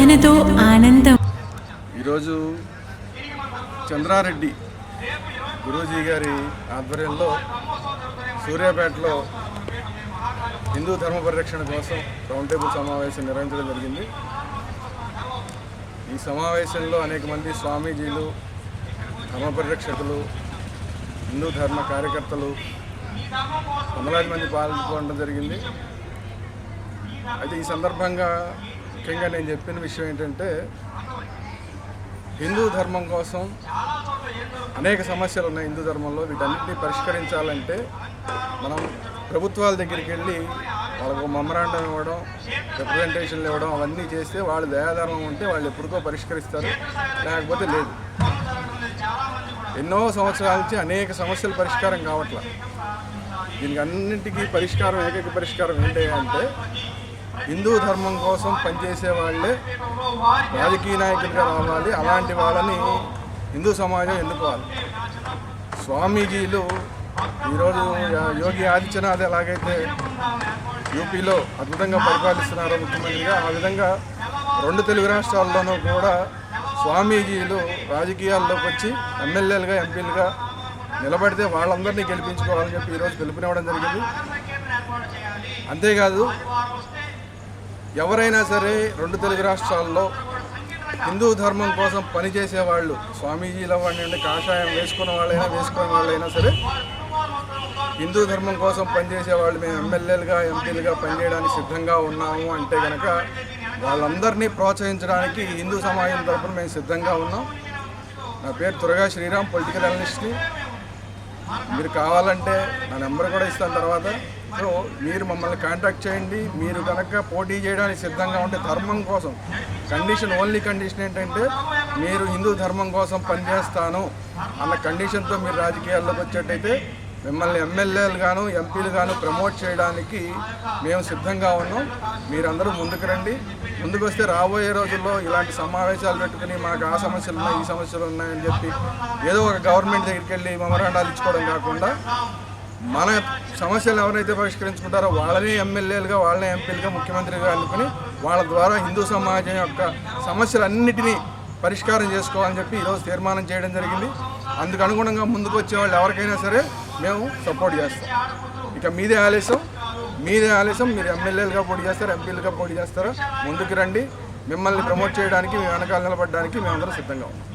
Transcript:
వేదనతో ఆనందం. ఈరోజు చంద్రారెడ్డి గురూజీ గారి ఆధ్వర్యంలో సూర్యాపేటలో హిందూ ధర్మ పరిరక్షణ కోసం రౌండ్ టేబుల్ సమావేశం నిర్వహించడం జరిగింది. ఈ సమావేశంలో అనేక మంది స్వామీజీలు ధర్మ పరిరక్షకులు హిందూ ధర్మ కార్యకర్తలు వందలాది మంది పాల్గొనడం జరిగింది. అయితే ఈ సందర్భంగా ముఖ్యంగా నేను చెప్పిన విషయం ఏంటంటే హిందూ ధర్మం కోసం అనేక సమస్యలు ఉన్నాయి హిందూ ధర్మంలో. వీటన్నిటిని పరిష్కరించాలంటే మనం ప్రభుత్వాల దగ్గరికి వెళ్ళి వాళ్ళకు మెమరాండం ఇవ్వడం రిప్రజెంటేషన్లు ఇవ్వడం అవన్నీ చేస్తే వాళ్ళు దయాధర్మం ఉంటే వాళ్ళు ఎప్పుడుకో పరిష్కరిస్తారు. లేకపోతే లేదు. ఎన్నో సంవత్సరాల నుంచి అనేక సమస్యలు పరిష్కారం కావట్ల. దీనికి అన్నింటికీ పరిష్కారం ఏకైక పరిష్కారం ఏంటి అంటే హిందూ ధర్మం కోసం పనిచేసే వాళ్ళే రాజకీయ నాయకులుగా రావాలి. అలాంటి వాళ్ళని హిందూ సమాజం ఎన్నుకోవాలి. స్వామీజీలు ఈరోజు యోగి ఆదిత్యనాథ్ ఎలాగైతే యూపీలో అద్భుతంగా పరిపాలిస్తున్నారో ముఖ్యమంత్రిగా ఆ విధంగా రెండు తెలుగు రాష్ట్రాల్లోనూ కూడా స్వామీజీలు రాజకీయాల్లోకి వచ్చి ఎమ్మెల్యేలుగా ఎంపీలుగా నిలబడితే వాళ్ళందరినీ గెలిపించుకోవాలని చెప్పి ఈరోజు పిలుపునివ్వడం జరిగింది. అంతేకాదు ఎవరైనా సరే రెండు తెలుగు రాష్ట్రాల్లో హిందూ ధర్మం కోసం పనిచేసే వాళ్ళు స్వామీజీల వాడిని కాషాయం వేసుకున్న వాళ్ళైనా వేసుకున్న వాళ్ళైనా సరే హిందూ ధర్మం కోసం పనిచేసే వాళ్ళు మేము ఎమ్మెల్యేలుగా ఎంపీలుగా పనిచేయడానికి సిద్ధంగా ఉన్నాము అంటే కనుక వాళ్ళందరినీ ప్రోత్సహించడానికి హిందూ సమాజం తరపున మేము సిద్ధంగా ఉన్నాం. నా పేరు త్వరగా శ్రీరామ్ పొలిటికల్ అనలిస్ట్ని. మీరు కావాలంటే నా నెంబర్ కూడా ఇస్తాను తర్వాత. సో మీరు మమ్మల్ని కాంటాక్ట్ చేయండి. మీరు కనుక పోటీ చేయడానికి సిద్ధంగా ఉంటే ధర్మం కోసం. కండిషన్ ఓన్లీ కండిషన్ ఏంటంటే మీరు హిందూ ధర్మం కోసం పనిచేస్తాను అన్న కండిషన్తో మీరు రాజకీయాల్లోకి వచ్చేటైతే మిమ్మల్ని ఎమ్మెల్యేలు గాను ఎంపీలు గాను ప్రమోట్ చేయడానికి మేము సిద్ధంగా ఉన్నాం. మీరందరూ ముందుకు రండి. ముందుకు వస్తే రాబోయే రోజుల్లో ఇలాంటి సమావేశాలు పెట్టుకుని మాకు ఆ సమస్యలు ఉన్నాయి ఈ సమస్యలు ఉన్నాయని చెప్పి ఏదో ఒక గవర్నమెంట్ దగ్గరికి వెళ్ళి మెమరాండాలు ఇచ్చుకోవడం కాకుండా మన సమస్యలు ఎవరైతే పరిష్కరించుకుంటారో వాళ్ళని ఎమ్మెల్యేలుగా వాళ్ళని ఎంపీలుగా ముఖ్యమంత్రిగా అనుకుని వాళ్ళ ద్వారా హిందూ సమాజం యొక్క సమస్యలన్నిటినీ పరిష్కారం చేసుకోవాలని చెప్పి ఈరోజు తీర్మానం చేయడం జరిగింది. అందుకు అనుగుణంగా ముందుకు వచ్చే వాళ్ళు ఎవరికైనా సరే మేము సపోర్ట్ చేస్తాం. ఇక మీదే ఆలస్యం మీదే ఆలస్యం మీరు ఎమ్మెల్యేలుగా పోటీ చేస్తారు ఎంపీలుగా పోటీ చేస్తారా ముందుకు రండి. మిమ్మల్ని ప్రమోట్ చేయడానికి మీ వెనకాల నిలబడడానికి మేమందరం సిద్ధంగా ఉన్నాం.